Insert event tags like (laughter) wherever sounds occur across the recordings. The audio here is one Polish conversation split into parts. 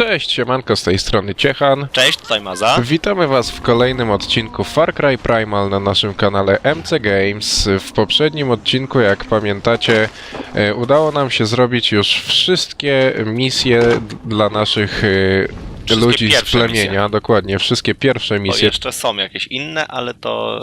Cześć, siemanko z tej strony Ciechan. Cześć, tutaj Maza. Witamy Was w kolejnym odcinku Far Cry Primal na naszym kanale MC Games. W poprzednim odcinku, jak pamiętacie, e, udało nam się zrobić już wszystkie misje dla naszych e, Wszystkie ludzi z plemienia. misje. Dokładnie, wszystkie pierwsze misje. jeszcze są jakieś inne, ale to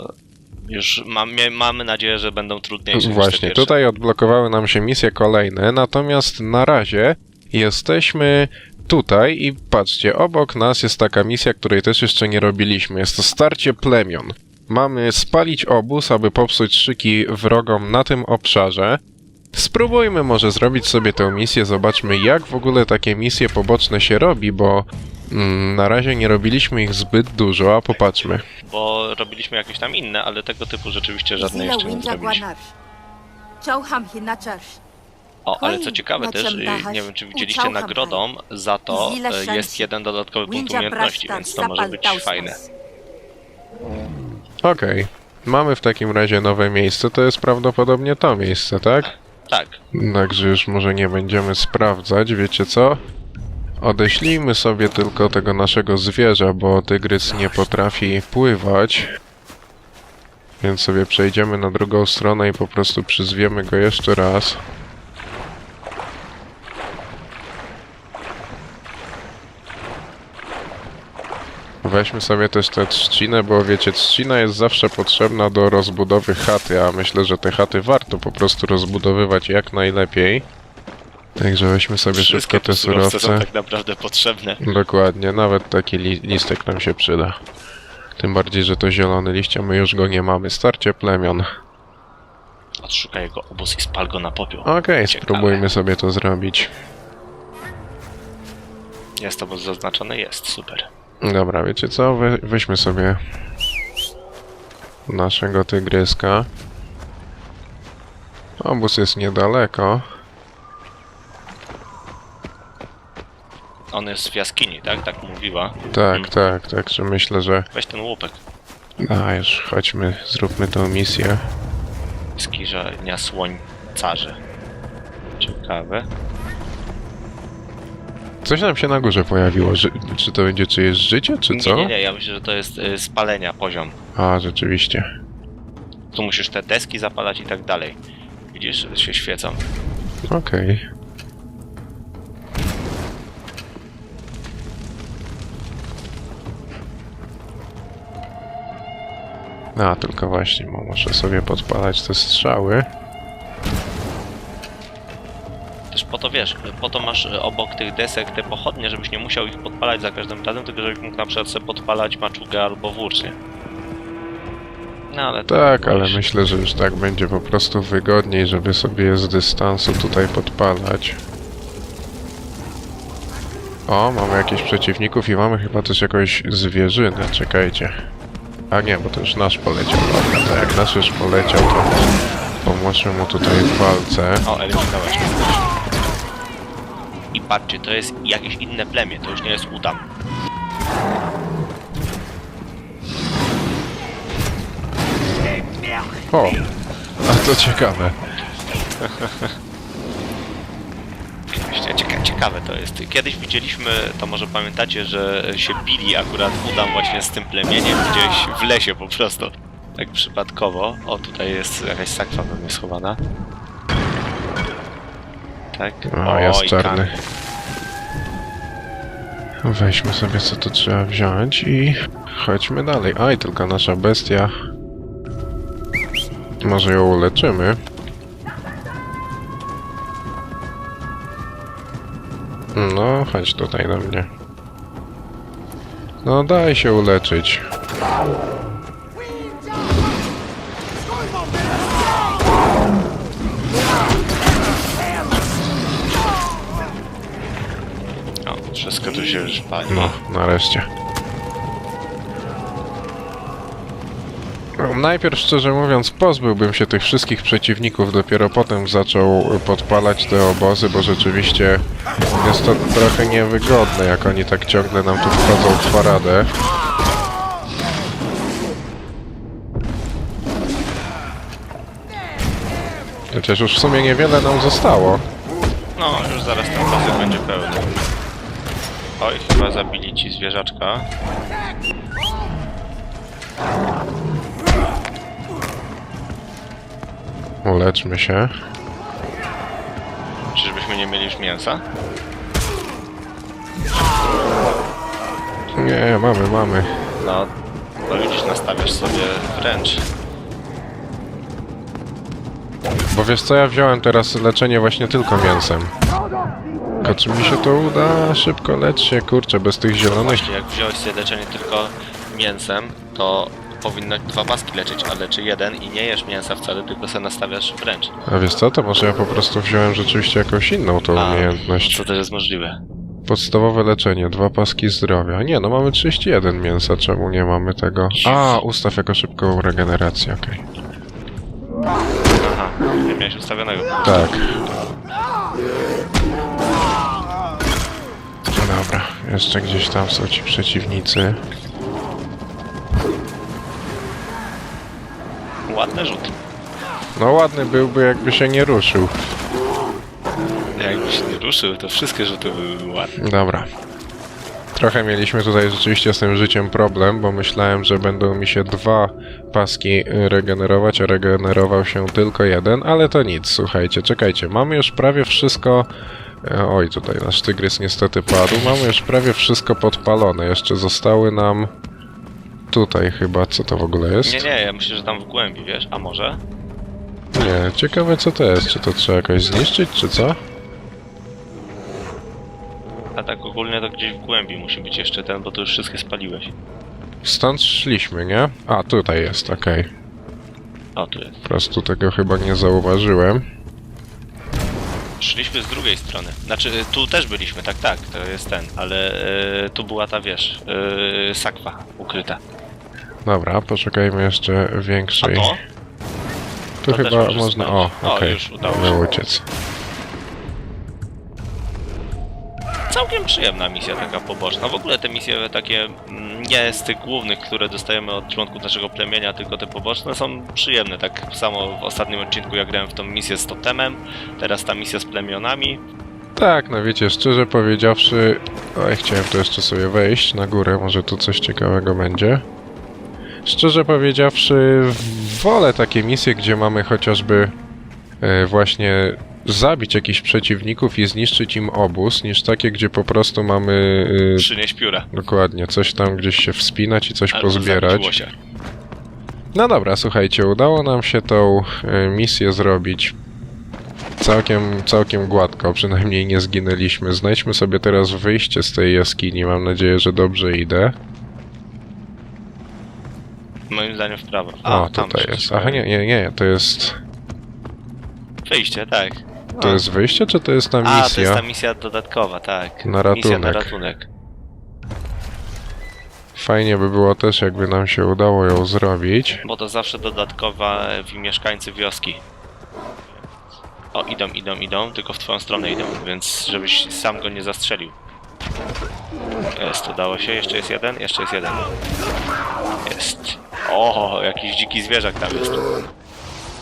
już mam, mamy nadzieję, że będą trudniejsze. Właśnie, tutaj odblokowały nam się misje kolejne, natomiast na razie jesteśmy tutaj i patrzcie, obok nas jest taka misja, której też jeszcze nie robiliśmy. Jest to starcie plemion. Mamy spalić obóz, aby popsuć szyki wrogom na tym obszarze. Spróbujmy może zrobić sobie tę misję, zobaczmy jak w ogóle takie misje poboczne się robi, bo mm, na razie nie robiliśmy ich zbyt dużo, a popatrzmy. Bo robiliśmy jakieś tam inne, ale tego typu rzeczywiście żadne jeszcze nie zrobiliśmy. O, ale co ciekawe też, y, nie wiem czy widzieliście, nagrodą za to y, jest szansi. jeden dodatkowy punkt umiejętności, więc to może być fajne. Okej, mamy w takim razie nowe miejsce, to jest prawdopodobnie to miejsce, tak? Tak, Także już może nie będziemy sprawdzać, wiecie co? Odeślijmy sobie tylko tego naszego zwierza, bo tygrys nie potrafi pływać. Więc sobie przejdziemy na drugą stronę i po prostu przyzwiemy go jeszcze raz. Weźmy sobie też tę trzcinę, bo wiecie, trzcina jest zawsze potrzebna do rozbudowy chaty, a myślę, że te chaty warto po prostu rozbudowywać jak najlepiej. Także weźmy sobie szybko wszystkie te te surowce są tak naprawdę potrzebne. Dokładnie, nawet taki li listek nam się przyda. Tym bardziej, że to zielony liść, a my już go nie mamy. Starcie plemion. Odszukaj jego obóz i spal go na popiół. Okej, Ciekawe. spróbujmy sobie to zrobić. Jest obóz zaznaczony? Jest, super. Dobra, wiecie co? We weźmy sobie naszego tygryska. Obóz jest niedaleko. On jest w jaskini, tak? Tak mówiła. Tak, Mm. tak, także myślę, że... Weź ten łupek. A, już chodźmy, zróbmy tą misję. Skiżania słońcarzy. Ciekawe. Coś nam się na górze pojawiło. Ży czy to będzie czyjeś życie, czy co? Nie, nie, nie, ja myślę, że to jest y, spalenia poziom. A, rzeczywiście. Tu musisz te deski zapalać i tak dalej. Widzisz, się świecą. Okej. A, tylko właśnie, bo muszę sobie podpalać te strzały. Po to wiesz, po to masz y, obok tych desek te pochodnie, żebyś nie musiał ich podpalać za każdym razem, tylko żebyś mógł na przykład sobie podpalać maczugę albo włócz, nie? No ale to Tak, ale myślę, że już tak będzie po prostu wygodniej, żeby sobie z dystansu tutaj podpalać. O, mamy jakichś przeciwników i mamy chyba też jakąś zwierzynę, czekajcie. A nie, bo to już nasz poleciał, dobra, to jak nasz już poleciał, to pomóżmy mu tutaj w walce. O, eliminowałeś. I patrzcie, to jest jakieś inne plemię, to już nie jest udam. O, a to ciekawe. Cieka- Cieka ciekawe to jest. Kiedyś widzieliśmy, to może pamiętacie, że się bili akurat udam właśnie z tym plemieniem gdzieś w lesie po prostu. Tak przypadkowo. O, tutaj jest jakaś sakwa pewnie schowana. Tak. O, jest i czarny. kan- Weźmy sobie co tu trzeba wziąć i chodźmy dalej. Aj, tylko nasza bestia. Może ją uleczymy. No, chodź tutaj do mnie. No, daj się uleczyć. Tu się już pali. No, nareszcie. No, Najpierw, szczerze mówiąc, pozbyłbym się tych wszystkich przeciwników, dopiero potem zaczął podpalać te obozy, bo rzeczywiście jest to trochę niewygodne, jak oni tak ciągle nam tu wchodzą w paradę. Chociaż już w sumie niewiele nam zostało. Chyba zabili ci zwierzaczka. Uleczmy się. Czyżbyśmy nie mieli już mięsa? Nie, mamy, mamy. No, no widzisz, nastawiasz sobie wręcz. Bo wiesz co, ja wziąłem teraz leczenie właśnie tylko mięsem. Tylko czy mi się to uda? Szybko lecz się, kurczę, bez tych zielonych... Właśnie, jak wziąłeś sobie leczenie tylko mięsem, to powinno dwa paski leczyć, a leczy jeden i nie jesz mięsa wcale, tylko sobie nastawiasz wręcz. A wiesz co, to może ja po prostu wziąłem rzeczywiście jakąś inną tą A, umiejętność. Co też jest możliwe. Podstawowe leczenie, dwa paski zdrowia. Nie, no mamy 31 mięsa, czemu nie mamy tego? A, ustaw jako szybką regenerację, okej. Aha, nie miałeś ustawionego. Tak. Jeszcze gdzieś tam są ci przeciwnicy. Ładny rzut. No ładny byłby, jakby się nie ruszył. Jakby się nie ruszył, to wszystkie rzuty były ładne. Dobra. Trochę mieliśmy tutaj rzeczywiście z tym życiem problem, bo myślałem, że będą mi się dwa paski regenerować, a regenerował się tylko jeden, ale to nic, słuchajcie, czekajcie, mamy już prawie wszystko... e, Oj, tutaj nasz tygrys niestety padł. Mamy już prawie wszystko podpalone, jeszcze zostały nam... Tutaj chyba, co to w ogóle jest? Nie, nie, ja myślę, że tam w głębi, wiesz? A może? Nie, ciekawe co to jest, czy to trzeba jakoś zniszczyć, czy co? A tak ogólnie to gdzieś w głębi musi być jeszcze ten, bo to już wszystkie spaliłeś. Stąd szliśmy, nie? A, tutaj jest, okej. O, tu jest. Po prostu tego chyba nie zauważyłem. Szliśmy z drugiej strony. Znaczy, tu też byliśmy, tak, tak, to jest ten, ale e, tu była ta, wiesz, e, sakwa ukryta. Dobra, poszukajmy jeszcze A większej. to? Tu to też chyba możesz można. O, znaleźć. O, okej. już udało się. uciec. Całkiem przyjemna misja taka poboczna. W ogóle te misje takie mm, nie z tych głównych, które dostajemy od członków naszego plemienia, tylko te poboczne są przyjemne. Tak samo w ostatnim odcinku ja grałem w tą misję z totemem, teraz ta misja z plemionami. Tak, no wiecie, szczerze powiedziawszy. Oj, chciałem tu jeszcze sobie wejść na górę, może tu coś ciekawego będzie. Szczerze powiedziawszy, wolę takie misje, gdzie mamy chociażby e, właśnie zabić jakichś przeciwników i zniszczyć im obóz, niż takie, gdzie po prostu mamy e, Przynieś pióra. dokładnie coś tam gdzieś się wspinać i coś Albo pozbierać. No dobra, słuchajcie, udało nam się tą e, misję zrobić całkiem, całkiem gładko, (laughs) przynajmniej nie zginęliśmy. Znajdźmy sobie teraz wyjście z tej jaskini, mam nadzieję, że dobrze idę. Moim zdaniem w prawo. O, tam tutaj jest. Aha, nie, nie, nie, to jest... Wyjście, tak. To jest wyjście, czy to jest ta A, to jest misja? ta misja dodatkowa, tak. Na Misja na ratunek. ratunek. Fajnie by było też, jakby nam się udało ją zrobić. Bo to zawsze dodatkowa w mieszkańcy wioski. O, idą, idą, idą, tylko w twoją stronę idą, więc żebyś sam go nie zastrzelił. Jest, udało się, jeszcze jest jeden, jeszcze jest jeden. Jest. O, jakiś dziki zwierzak tam jest.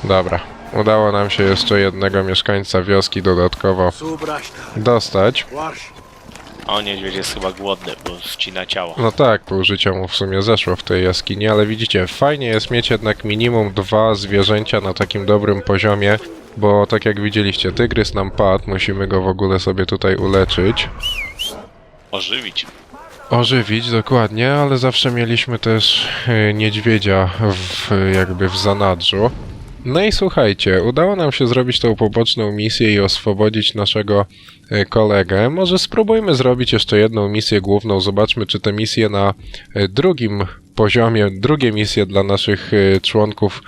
Dobra, udało nam się jeszcze jednego mieszkańca wioski dodatkowo dostać. O, niedźwiedź jest chyba głodny, bo wcina ciało. No tak, pół życia mu w sumie zeszło w tej jaskini, ale widzicie, fajnie jest mieć jednak minimum dwa zwierzęcia na takim dobrym poziomie, bo tak jak widzieliście, tygrys nam padł, musimy go w ogóle sobie tutaj uleczyć. Ożywić. Ożywić, dokładnie, ale zawsze mieliśmy też e, niedźwiedzia w, jakby w zanadrzu. No i słuchajcie, udało nam się zrobić tą poboczną misję i oswobodzić naszego e, kolegę. Może spróbujmy zrobić jeszcze jedną misję główną. Zobaczmy, czy te misje na e, drugim poziomie, drugie misje dla naszych e, członków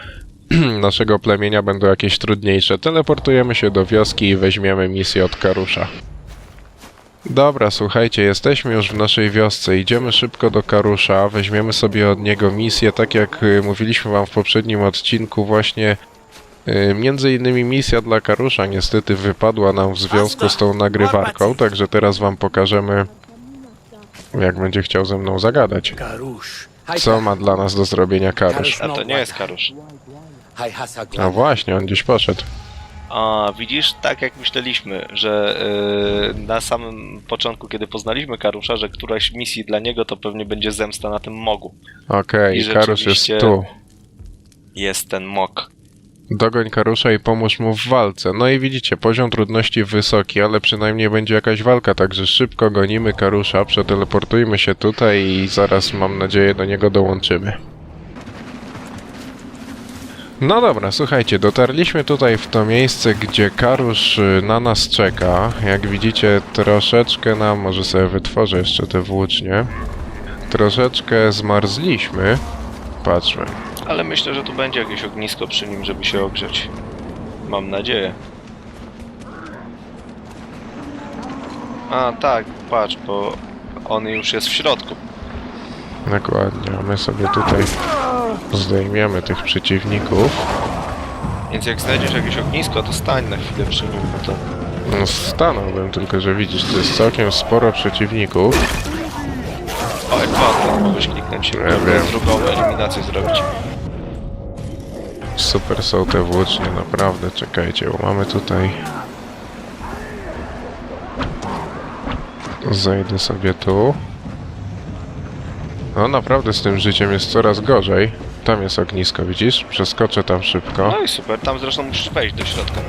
(clears throat) naszego plemienia będą jakieś trudniejsze. Teleportujemy się do wioski i weźmiemy misję od Karusza. Dobra, słuchajcie, jesteśmy już w naszej wiosce. Idziemy szybko do Karusza, weźmiemy sobie od niego misję, tak jak y, mówiliśmy wam w poprzednim odcinku, właśnie y, między innymi misja dla Karusza niestety wypadła nam w związku z tą nagrywarką, także teraz wam pokażemy, jak będzie chciał ze mną zagadać. Co ma dla nas do zrobienia Karusz? A to nie jest karusz. A właśnie, on gdzieś poszedł. A, widzisz, tak jak myśleliśmy, że yy, na samym początku, kiedy poznaliśmy Karusza, że któraś misji dla niego to pewnie będzie zemsta na tym mogu. Okej, I Karusz jest rzeczywiście- tu. Jest ten mog. Dogoń Karusza i pomóż mu w walce. No i widzicie, poziom trudności wysoki, ale przynajmniej będzie jakaś walka, także szybko gonimy Karusza, przeteleportujmy się tutaj i zaraz mam nadzieję do niego dołączymy. No dobra, słuchajcie, dotarliśmy tutaj w to miejsce, gdzie Karusz y, na nas czeka. Jak widzicie, troszeczkę nam, może sobie wytworzę jeszcze te włócznie, troszeczkę zmarzliśmy. Patrzmy. Ale myślę, że tu będzie jakieś ognisko przy nim, żeby się ogrzeć. Mam nadzieję. A, tak, patrz, bo on już jest w środku. Dokładnie, a my sobie tutaj zdejmiemy tych przeciwników. Więc jak znajdziesz jakieś ognisko, to stań na chwilę przy nim, bo to... No stanąłbym, tylko że widzisz, to jest całkiem sporo przeciwników. O, ekwator, mogłeś kliknąć Ja żeby wiem. drugą eliminację zrobić. Super są te włócznie, naprawdę, czekajcie, bo mamy tutaj... Zejdę sobie tu. No naprawdę z tym życiem jest coraz gorzej. Tam jest ognisko, widzisz? Przeskoczę tam szybko. No i super, tam zresztą musisz wejść do środka.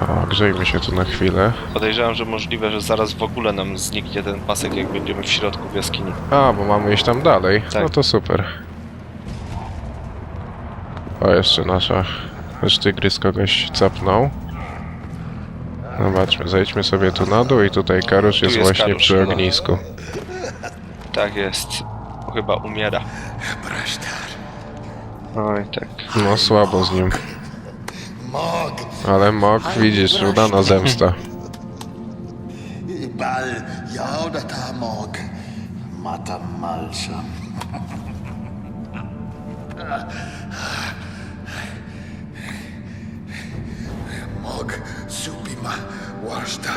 O, grzejmy się tu na chwilę. Podejrzewam, że możliwe, że zaraz w ogóle nam zniknie ten pasek, jak będziemy w środku w jaskini. A, bo mamy iść tam dalej. Tak. No to super. O, jeszcze nasza nasz tygrys kogoś capnął. Zobaczmy, zejdźmy sobie tu na dół i tutaj Karusz jest, jest właśnie Karusz, przy no. ognisku. Tak jest. Chyba umiera. Oj, tak. No słabo z nim. Mog, Ale Mok, widzisz, udana zemsta. bal jaudata mog, mata malsam.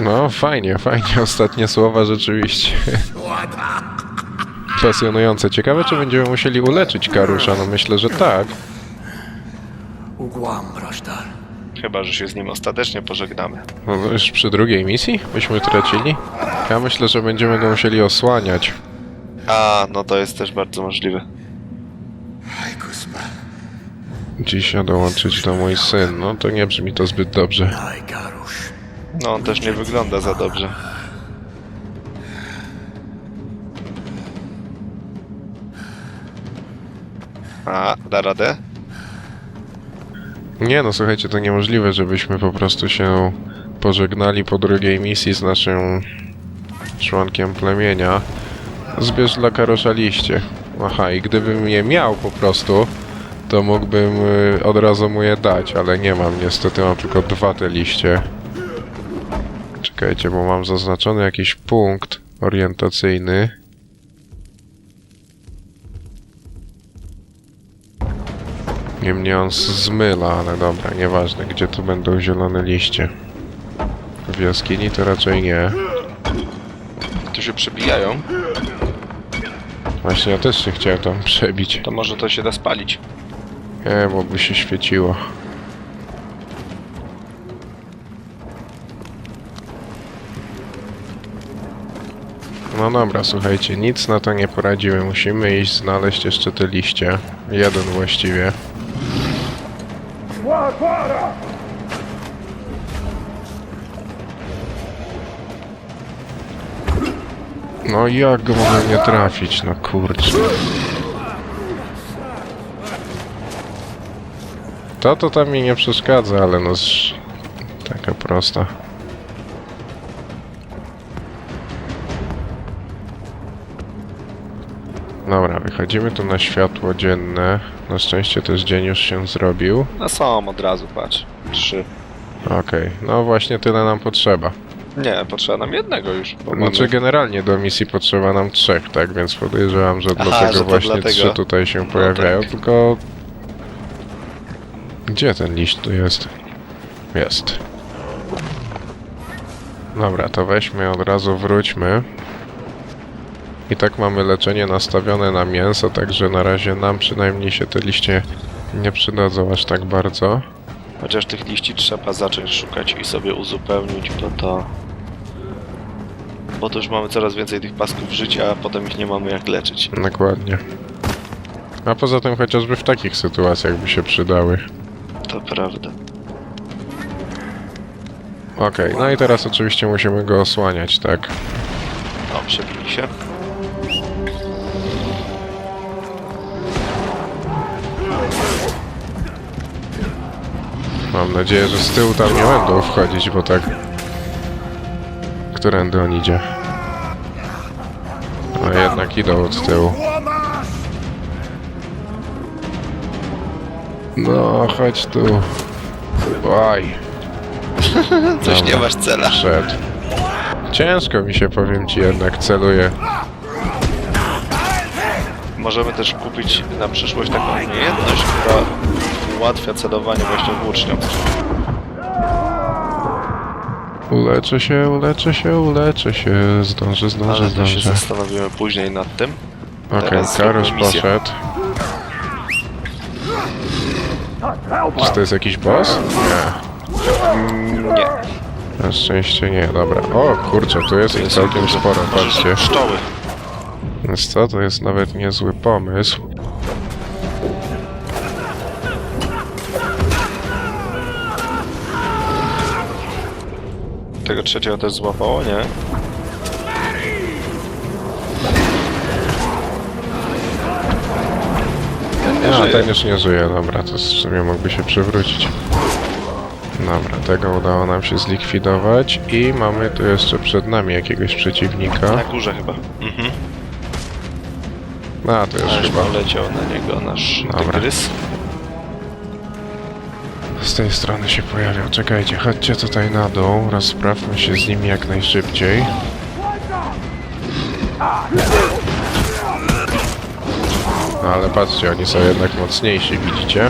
No fajnie, fajnie, (laughs) ostatnie słowa rzeczywiście. Pasjonujące. Ciekawe, czy będziemy musieli uleczyć Karusza. No myślę, że tak. Chyba, że się z nim ostatecznie pożegnamy. No to już przy drugiej misji byśmy tracili. Ja myślę, że będziemy go musieli osłaniać. A, no to jest też bardzo możliwe. Dzisiaj dołączyć do mój syn. No to nie brzmi to zbyt dobrze. No, on też nie wygląda za dobrze. A, da radę? Nie no, słuchajcie, to niemożliwe, żebyśmy po prostu się pożegnali po drugiej misji z naszym członkiem plemienia. Zbierz dla Karosza liście. Aha, i gdybym je miał po prostu, to mógłbym y, od razu mu je dać, ale nie mam niestety, mam tylko dwa te liście. Czekajcie, bo mam zaznaczony jakiś punkt orientacyjny. Nie mnie on zmyla, ale dobra, nieważne, gdzie tu będą zielone liście. W jaskini to raczej nie. Tu się przebijają. Właśnie ja też się chciałem tam przebić. To może to się da spalić. Nie, bo by się świeciło. No dobra, słuchajcie, nic na to nie poradzimy. Musimy iść znaleźć jeszcze te liście. Jeden właściwie. No jak go mogę nie trafić? No kurczę. To to tam mi nie przeszkadza, ale no... Taka prosta. Wychodzimy tu na światło dzienne. Na szczęście też dzień już się zrobił. No są od razu, patrz. Trzy. Okej, no właśnie tyle nam potrzeba. Nie, potrzeba nam jednego już. Bo Znaczy mamy... generalnie do misji potrzeba nam trzech, tak? Więc podejrzewam, że dlatego że to właśnie dlatego. trzy tutaj się No pojawiają, tak. tylko... Gdzie ten liść tu jest? Jest. Dobra, to weźmy od razu wróćmy. I tak mamy leczenie nastawione na mięso, także na razie nam przynajmniej się te liście nie przydadzą aż tak bardzo. Chociaż tych liści trzeba zacząć szukać i sobie uzupełnić, bo to... Bo to już mamy coraz więcej tych pasków życia, a potem ich nie mamy jak leczyć. Dokładnie. A poza tym chociażby w takich sytuacjach by się przydały. To prawda. Okej, no i teraz oczywiście musimy go osłaniać, tak? O, przebili się. Mam nadzieję, że z tyłu tam nie będą wchodzić, bo tak... Którędy on idzie? A jednak idą od tyłu. No, chodź tu. Oj, (laughs) Coś nie masz cela. przed. Ciężko mi się, powiem ci, jednak celuje. Możemy też kupić na przyszłość taką umiejętność, która ułatwia celowanie właśnie włóczniom. Uleczę się, uleczę się, uleczę się. Zdążę, zdążę, Ale to się zdążę. zastanowimy później nad tym. Okej, Teraz misję. poszedł. Czy to jest jakiś boss? Nie. Nie, Na szczęście nie, dobra. O kurczę, tu jest ich całkiem sporo, Może patrzcie. Pszczoły. Więc co, to jest nawet niezły pomysł. Tego trzeciego też złapało, nie? Ten nie A, żyje. ten już nie żyje, dobra, to w sumie mógłby się przewrócić. Dobra, tego udało nam się zlikwidować i mamy tu jeszcze przed nami jakiegoś przeciwnika. Na górze chyba. Mhm. A, to już A już chyba poleciał na niego nasz Dobra. tygrys. Z tej strony się pojawiał. Czekajcie, chodźcie tutaj na dół, rozprawmy się z nimi jak najszybciej. No ale patrzcie, oni są jednak mocniejsi, widzicie?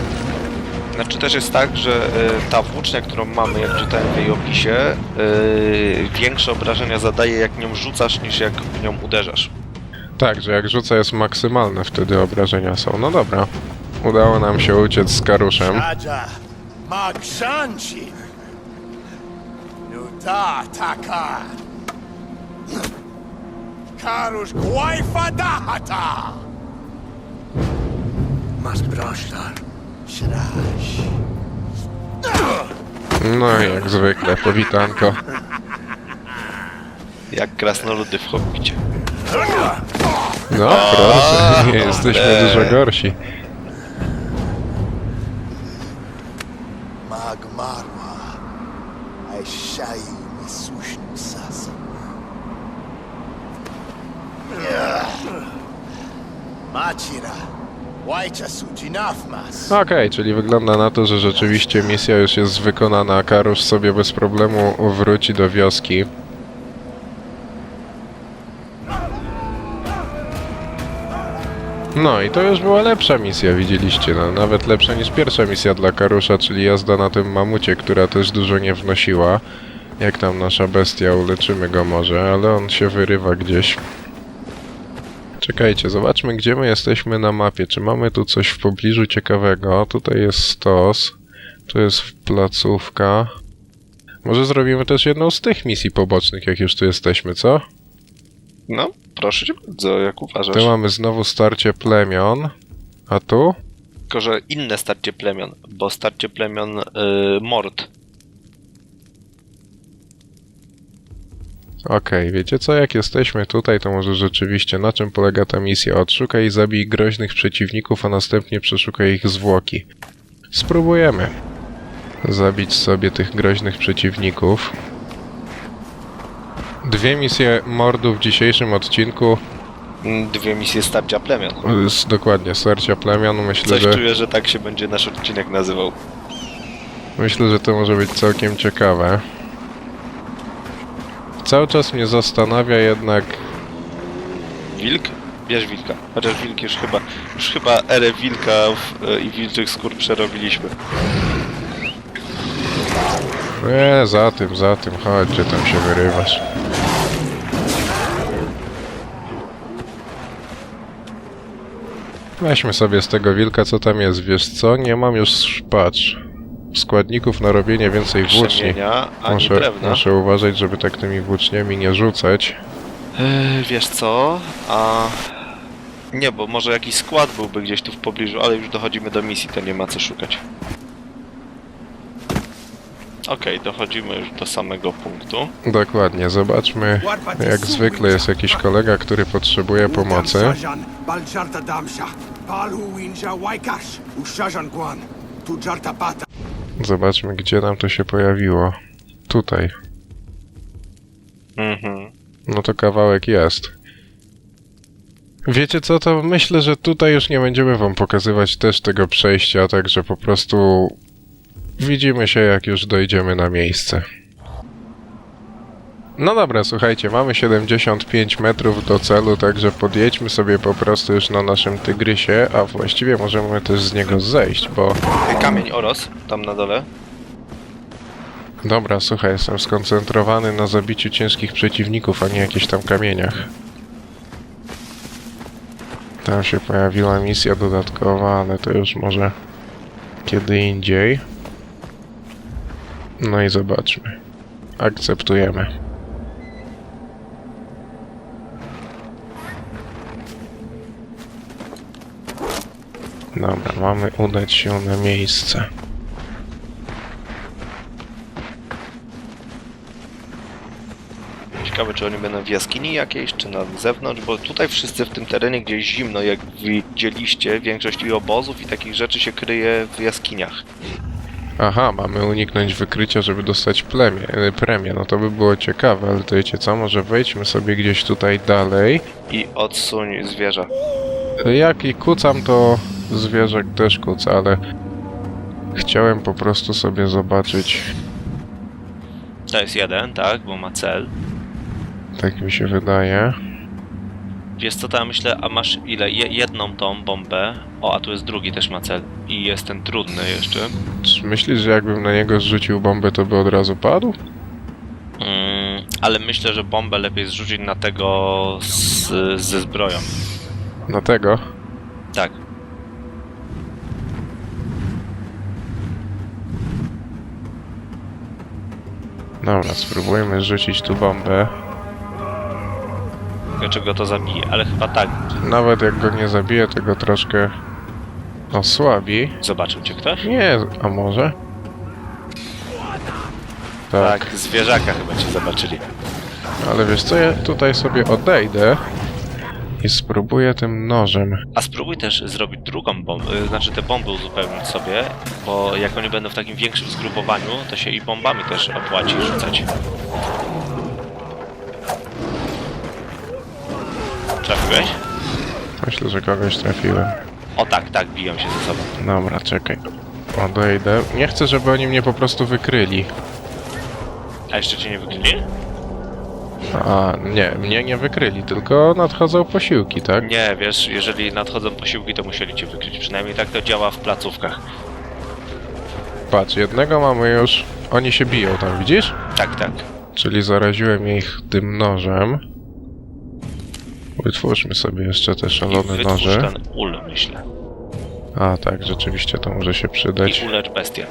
Znaczy też jest tak, że y, ta włócznia, którą mamy, jak czytałem w jej opisie, y, większe obrażenia zadaje jak nią rzucasz niż jak nią uderzasz. Tak, że jak rzuca jest maksymalne, wtedy obrażenia są. No dobra. Udało nam się uciec z karuszem. Magshanshi. Nuta Taka. Karush Gwaifadahata. Mas Brashtar. Shrash. No i jak zwykle, powitanko. Jak krasnoludy w Hobbicie. No proszę, nie jesteśmy dużo gorsi. Magmarwa. Aishai Misushnu Sasa. Machira. Wajcha Sujinafmas. Okej, czyli wygląda na to, że rzeczywiście misja już jest wykonana. Karusz sobie bez problemu wróci do wioski. No i to już była lepsza misja, widzieliście, no, nawet lepsza niż pierwsza misja dla Karusza, czyli jazda na tym mamucie, która też dużo nie wnosiła. Jak tam nasza bestia, uleczymy go może, ale on się wyrywa gdzieś. Czekajcie, zobaczmy gdzie my jesteśmy na mapie. Czy mamy tu coś w pobliżu ciekawego? Tutaj jest stos. Tu jest placówka. Może zrobimy też jedną z tych misji pobocznych, jak już tu jesteśmy, co? No, proszę cię bardzo, jak uważasz. Tu mamy znowu starcie plemion. A tu? Tylko, że inne starcie plemion, bo starcie plemion y, mord. Okej, wiecie co? Jak jesteśmy tutaj, to może rzeczywiście na czym polega ta misja? Odszukaj i zabij groźnych przeciwników, a następnie przeszukaj ich zwłoki. Spróbujemy zabić sobie tych groźnych przeciwników. Dwie misje mordu w dzisiejszym odcinku. Dwie misje starcia plemion. Z, dokładnie, sercia plemion. Myślę, Coś że, czuję, że tak się będzie nasz odcinek nazywał. myślę, że to może być całkiem ciekawe. Cały czas mnie zastanawia jednak Wilk? Bierz wilka. Chociaż wilk już chyba, już chyba erę wilków y, i wilczych skór przerobiliśmy. Nie, za tym, za tym, chodź, gdzie tam się wyrywasz. Weźmy sobie z tego wilka, co tam jest. Wiesz co? Nie mam już, patrz, składników na robienie więcej włóczni. Krzemienia, ani Muszę, drewna. muszę uważać, żeby tak tymi włóczniami nie rzucać. Yy, wiesz co? A... Nie, bo może jakiś skład byłby gdzieś tu w pobliżu, ale już dochodzimy do misji, to nie ma co szukać. Okej, dochodzimy już do samego punktu. Dokładnie, zobaczmy. Jak zwykle jest jakiś kolega, który potrzebuje pomocy. Baljarta Damsha, Palhu Winja Waikash, Ushajan Guan, Tujarta Bata. Zobaczmy, gdzie nam to się pojawiło. Tutaj. Mhm. No to kawałek jest. Wiecie co, to myślę, że tutaj już nie będziemy wam pokazywać też tego przejścia, także po prostu widzimy się jak już dojdziemy na miejsce. No dobra, słuchajcie, mamy 75 metrów do celu, także podjedźmy sobie po prostu już na naszym tygrysie, a właściwie możemy też z niego zejść, bo... Kamień Oros, tam na dole. Dobra, słuchaj, jestem skoncentrowany na zabiciu ciężkich przeciwników, a nie jakichś tam kamieniach. Tam się pojawiła misja dodatkowa, ale to już może kiedy indziej. No i zobaczmy. Akceptujemy. Dobra, mamy udać się na miejsce. Ciekawe, czy oni będą w jaskini jakiejś, czy na zewnątrz, bo tutaj wszyscy w tym terenie gdzieś zimno, jak widzieliście, większość i obozów i takich rzeczy się kryje w jaskiniach. Aha, mamy uniknąć wykrycia, żeby dostać plemię, e, premię. No to by było ciekawe, ale to wiecie co, może wejdźmy sobie gdzieś tutaj dalej. I odsuń zwierza. Jak i kucam, to zwierzak też kuca, ale chciałem po prostu sobie zobaczyć, To jest jeden, tak, bo ma cel. tak mi się wydaje. Wiesz co, ja myślę, a masz ile? Je, jedną tą bombę. O, a tu jest drugi, też ma cel. I jest ten trudny jeszcze. Czy myślisz, że jakbym na niego zrzucił bombę, to by od razu padł? Mm, ale myślę, że bombę lepiej zrzucić na tego z, ze zbroją. Na tego? Tak. Dobra, spróbujmy rzucić tu bombę. Dlaczego to zabije? Ale chyba tak. Nawet jak go nie zabiję, to go troszkę osłabi. Zobaczył cię ktoś? Nie, a może? Tak. Tak, zwierzaka chyba cię zobaczyli. Ale wiesz co, ja tutaj sobie odejdę i spróbuję tym nożem. A spróbuj też zrobić drugą bombę, y, znaczy te bomby uzupełnić sobie, bo jak oni będą w takim większym zgrupowaniu, to się i bombami też opłaci rzucać. Trafiłeś? Myślę, że kogoś trafiłem. O tak, tak, biją się ze sobą. Dobra, czekaj. Odejdę. Nie chcę, żeby oni mnie po prostu wykryli. A jeszcze cię nie wykryli? A, nie, mnie nie wykryli, tylko nadchodzą posiłki, tak? Nie, wiesz, jeżeli nadchodzą posiłki, to musieli cię wykryć. Przynajmniej tak to działa w placówkach. Patrz, jednego mamy już. Oni się biją tam, widzisz? Tak, tak. Czyli zaraziłem ich tym nożem. Wytwórzmy sobie jeszcze te I szalone wytwórz noże. ten ul, myślę. A, tak, rzeczywiście to może się przydać. I ulecz bestię.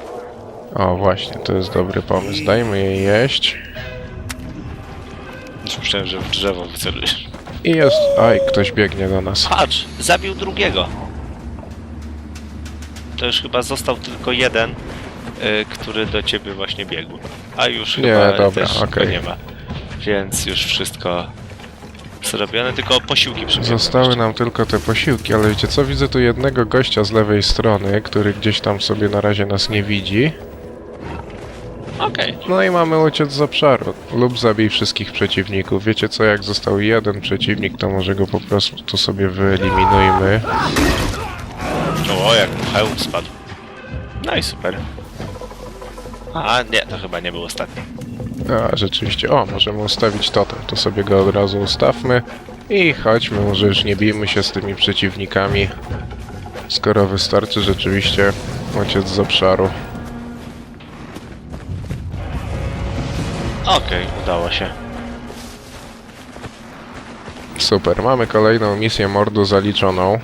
O, właśnie, to jest dobry pomysł. Dajmy jej jeść. Myślałem, że w drzewo wycelujesz. I jest. Aj, ktoś biegnie do nas. Patrz, zabił drugiego. To już chyba został tylko jeden, y, który do ciebie właśnie biegł. A już Nie, chyba dobra, też go nie ma. Więc już wszystko zrobione, tylko posiłki Zostały nam tylko te posiłki, ale wiecie co? Widzę tu jednego gościa z lewej strony, który gdzieś tam sobie na razie nas nie widzi. Okej. No i mamy uciec z obszaru. Lub zabij wszystkich przeciwników. Wiecie co? Jak został jeden przeciwnik, to może go po prostu tu sobie wyeliminujmy. O, jak mu hełm spadł. No i super. A, nie, to chyba nie był ostatni. A, rzeczywiście. O, możemy ustawić totem. To sobie go od razu ustawmy. I chodźmy, może już nie bijmy się z tymi przeciwnikami. Skoro wystarczy rzeczywiście uciec z obszaru. Okej, udało się. Super, mamy kolejną misję mordu zaliczoną.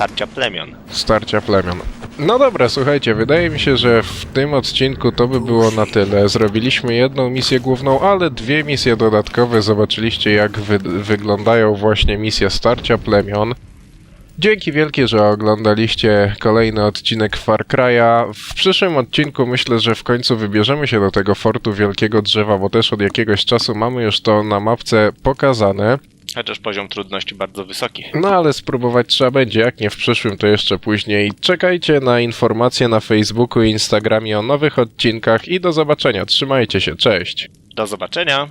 Starcia plemion. starcia plemion. No dobra, słuchajcie, wydaje mi się, że w tym odcinku to by było na tyle. Zrobiliśmy jedną misję główną, ale dwie misje dodatkowe. Zobaczyliście, jak wy wyglądają właśnie misje starcia plemion. Dzięki wielkie, że oglądaliście kolejny odcinek Far Cry'a. W przyszłym odcinku myślę, że w końcu wybierzemy się do tego fortu Wielkiego Drzewa, bo też od jakiegoś czasu mamy już to na mapce pokazane. Chociaż poziom trudności bardzo wysoki. No ale spróbować trzeba będzie, jak nie w przyszłym, to jeszcze później. Czekajcie na informacje na Facebooku i Instagramie o nowych odcinkach i do zobaczenia. Trzymajcie się, cześć! Do zobaczenia!